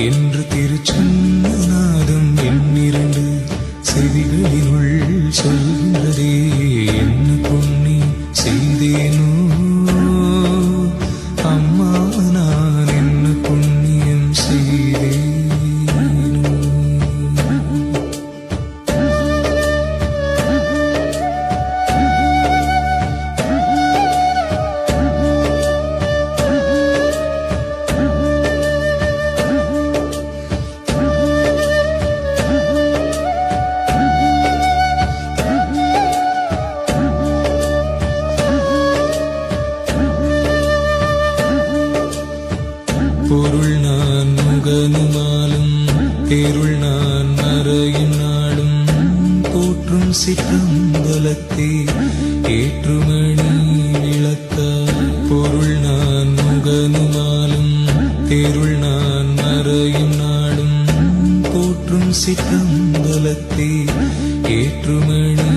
என்று திருச்சன்னநாதம் எண்ணிரண்டு செவிகளினுள் சொல்ல நாளும் தேருள் நான் மறையும் நாளும் போற்றும் சிற்றம்பலத்தே ஏற்றுமணி விளக்க பொருள் நான் முகனுமாலும் தேருள் நான் மறையும் நாளும் போற்றும் சிற்றம்பலத்தே ஏற்றுமணி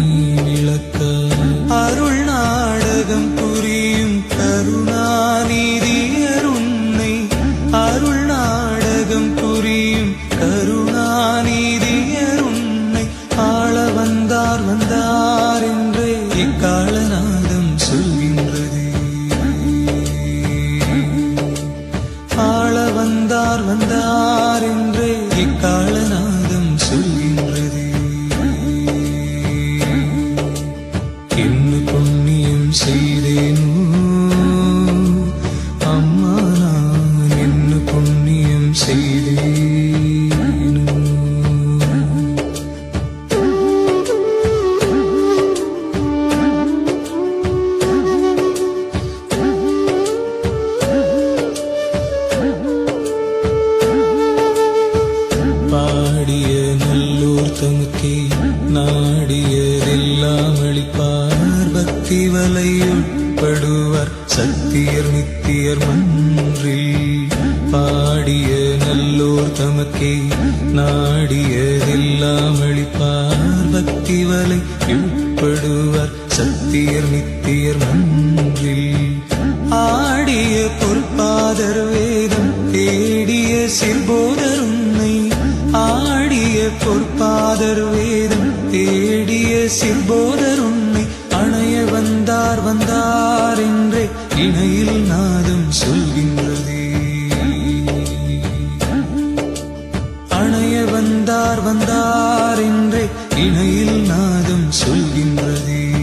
நல்லோர் தமக்கே நாடியதெல்லாம் அளிப்பார் பக்தி வலையுட்படுவார் சக்தியர் நித்தியர் மன்றில். பாடிய நல்லோர் தமக்கே நாடியதெல்லாம் அளிப்பார் பக்தி வலை உட்படுவார் சத்தியர் நித்தியர் மன்றில். ஆடிய பொற்பாதர் வேதம் தேடிய சிற்போதர் பொற்பாதர் வேதம் தேடிய சிற்போதர் உண்மை அணைய வந்தார் வந்தார் என்றே இணையில் நாதம் சொல்கின்றதே. அணைய வந்தார் வந்தார் என்றே இணையில் நாதம் சொல்கின்றதே.